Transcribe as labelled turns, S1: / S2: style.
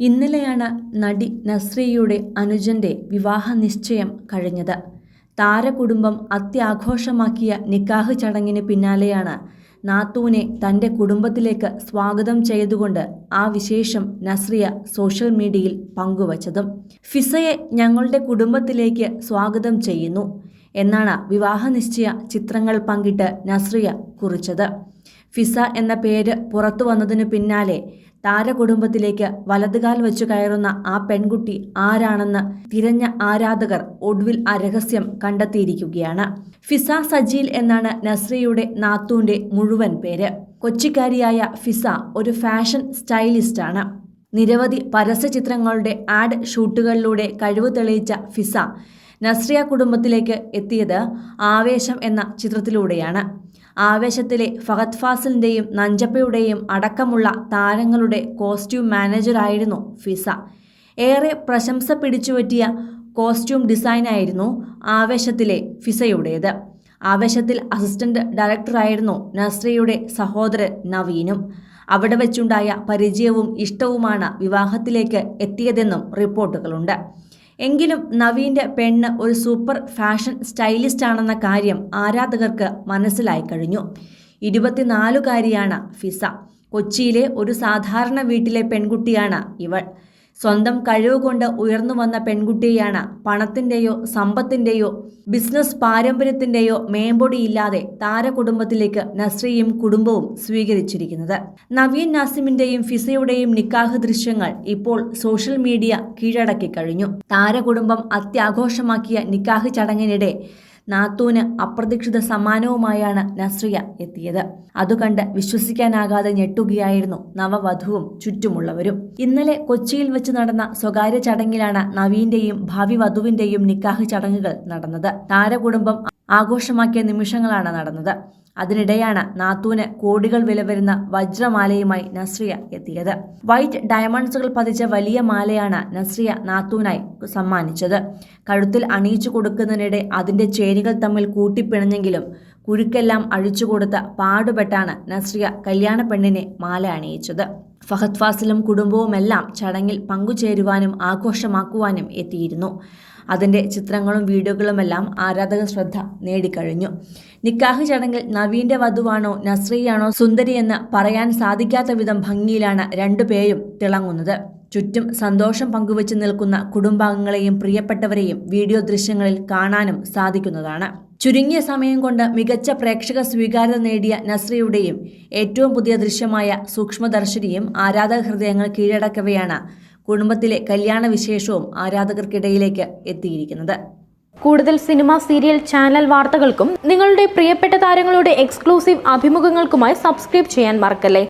S1: ഇന്നലെയാണ് നടി നസ്രിയയുടെ അനുജന്റെ വിവാഹ നിശ്ചയം കഴിഞ്ഞത്. താരകുടുംബം അത്യാഘോഷമാക്കിയ നിക്കാഹ് ചടങ്ങിന് പിന്നാലെയാണ് നാത്തൂനെ തന്റെ കുടുംബത്തിലേക്ക് സ്വാഗതം ചെയ്തുകൊണ്ട് ആ വിശേഷം നസ്രിയ സോഷ്യൽ മീഡിയയിൽ പങ്കുവച്ചതും. ഫിസയെ ഞങ്ങളുടെ കുടുംബത്തിലേക്ക് സ്വാഗതം ചെയ്യുന്നു എന്നാണ് വിവാഹ നിശ്ചയ ചിത്രങ്ങൾ പങ്കിട്ട് നസ്രിയ കുറിച്ചത്. ഫിസ എന്ന പേര് പുറത്തു വന്നതിനു പിന്നാലെ താരകുടുംബത്തിലേക്ക് വലതുകാൽ വെച്ചു കയറുന്ന ആ പെൺകുട്ടി ആരാണെന്ന് തിരഞ്ഞ ആരാധകർ ഒടുവിൽ ആ രഹസ്യം കണ്ടെത്തിയിരിക്കുകയാണ്. ഫിസ സജീൽ എന്നാണ് നസ്രിയുടെ നാത്തൂന്റെ മുഴുവൻ പേര്. കൊച്ചിക്കാരിയായ ഫിസ ഒരു ഫാഷൻ സ്റ്റൈലിസ്റ്റാണ്. നിരവധി പരസ്യചിത്രങ്ങളുടെ ആഡ് ഷൂട്ടുകളിലൂടെ കഴിവ് തെളിയിച്ച ഫിസ നസ്രിയ കുടുംബത്തിലേക്ക് എത്തിയത് ആവേശം എന്ന ചിത്രത്തിലൂടെയാണ്. ആവേശത്തിലെ ഫഹദ് ഫാസിലിന്റെയും നഞ്ചപ്പയുടെയും അടക്കമുള്ള താരങ്ങളുടെ കോസ്റ്റ്യൂം മാനേജറായിരുന്നു ഫിസ. ഏറെ പ്രശംസ പിടിച്ചുപറ്റിയ കോസ്റ്റ്യൂം ഡിസൈനായിരുന്നു ആവേശത്തിലെ ഫിസയുടേത്. ആവേശത്തിൽ അസിസ്റ്റന്റ് ഡയറക്ടറായിരുന്നു നസ്രിയുടെ സഹോദരൻ നവീനും. അവിടെ വെച്ചുണ്ടായ പരിചയവും ഇഷ്ടവുമാണ് വിവാഹത്തിലേക്ക് എത്തിയതെന്നും റിപ്പോർട്ടുകളുണ്ട്. എങ്കിലും നവീന്റെ പെണ്ണ് ഒരു സൂപ്പർ ഫാഷൻ സ്റ്റൈലിസ്റ്റ് ആണെന്ന കാര്യം ആരാധകർക്ക് മനസ്സിലായി കഴിഞ്ഞു. ഇരുപത്തിനാലുകാരിയാണ് ഫിസ. കൊച്ചിയിലെ ഒരു സാധാരണ വീട്ടിലെ പെൺകുട്ടിയാണ് ഇവൾ. സ്വന്തം കഴിവുകൊണ്ട് ഉയർന്നു വന്ന പെൺകുട്ടിയെയാണ് പണത്തിന്റെയോ സമ്പത്തിന്റെയോ ബിസിനസ് പാരമ്പര്യത്തിന്റെയോ മേമ്പൊടിയില്ലാതെ താരകുടുംബത്തിലേക്ക് നസ്രിയും കുടുംബവും സ്വീകരിച്ചിരിക്കുന്നത്. നവീൻ നാസിമിന്റെയും ഫിസയുടെയും നിക്കാഹ് ദൃശ്യങ്ങൾ ഇപ്പോൾ സോഷ്യൽ മീഡിയ കീഴടക്കി കഴിഞ്ഞു താരകുടുംബം അത്യാഘോഷമാക്കിയ നിക്കാഹ് ചടങ്ങിനിടെ നാത്തൂന് അപ്രതീക്ഷിത സമ്മാനവുമായാണ് നസ്രിയ എത്തിയത്. അതുകണ്ട് വിശ്വസിക്കാനാകാതെ ഞെട്ടുകയായിരുന്നു നവവധുവും ചുറ്റുമുള്ളവരും. ഇന്നലെ കൊച്ചിയിൽ വെച്ച് നടന്ന സ്വകാര്യ ചടങ്ങിലാണ് നവീന്റെയും ഭാവി വധുവിന്റെയും നിക്കാഹ് ചടങ്ങുകൾ നടന്നത്. താരകുടുംബം ആഘോഷമാക്കിയ നിമിഷങ്ങളാണ് നടന്നത്. അതിനിടെയാണ് നാത്തൂന് കോടികൾ വില വരുന്ന വജ്രമാലയുമായി നസ്രിയ എത്തിയത്. വൈറ്റ് ഡയമണ്ട്സുകൾ പതിച്ച വലിയ മാലയാണ് നസ്രിയ നാത്തൂനായി സമ്മാനിച്ചത്. കഴുത്തിൽ അണിയിച്ചു കൊടുക്കുന്നതിനിടെ അതിന്റെ ചേരികൾ തമ്മിൽ കൂട്ടിപ്പിണഞ്ഞെങ്കിലും കുരുക്കെല്ലാം അഴിച്ചുകൊടുത്ത പാടുപെട്ടാണ് നസ്രിയ കല്യാണ പെണ്ണിനെ മാല അണിയിച്ചത്. ഫഹദ് ഫാസിലും കുടുംബവുമെല്ലാം ചടങ്ങിൽ പങ്കുചേരുവാനും ആഘോഷമാക്കുവാനും എത്തിയിരുന്നു. അതിന്റെ ചിത്രങ്ങളും വീഡിയോകളുമെല്ലാം ആരാധക ശ്രദ്ധ നേടിക്കഴിഞ്ഞു. നിക്കാഹ് ചടങ്ങിൽ നവീന്റെ വധുവാണോ നസ്രിയാണോ സുന്ദരിയെന്ന് പറയാൻ സാധിക്കാത്ത വിധം ഭംഗിയിലാണ് രണ്ടുപേരും തിളങ്ങുന്നത്. ചുറ്റും സന്തോഷം പങ്കുവച്ച് നിൽക്കുന്ന കുടുംബാംഗങ്ങളെയും പ്രിയപ്പെട്ടവരെയും വീഡിയോ ദൃശ്യങ്ങളിൽ കാണാനും സാധിക്കുന്നതാണ്. ചുരുങ്ങിയ സമയം കൊണ്ട് മികച്ച പ്രേക്ഷക സ്വീകാര്യത നേടിയ നസ്രിയുടെയും ഏറ്റവും പുതിയ ദൃശ്യമായ സൂക്ഷ്മദർശിനിയും ആരാധക ഹൃദയങ്ങൾ കീഴടക്കവെയാണ് കുടുംബത്തിലെ കല്യാണ വിശേഷവും ആരാധകർക്കിടയിലേക്ക് എത്തിയിരിക്കുന്നത്.
S2: കൂടുതൽ സിനിമ സീരിയൽ ചാനൽ വാർത്തകൾക്കും നിങ്ങളുടെ പ്രിയപ്പെട്ട താരങ്ങളുടെ എക്സ്ക്ലൂസീവ് അഭിമുഖങ്ങൾക്കുമായി സബ്സ്ക്രൈബ് ചെയ്യാൻ മറക്കല്ലേ?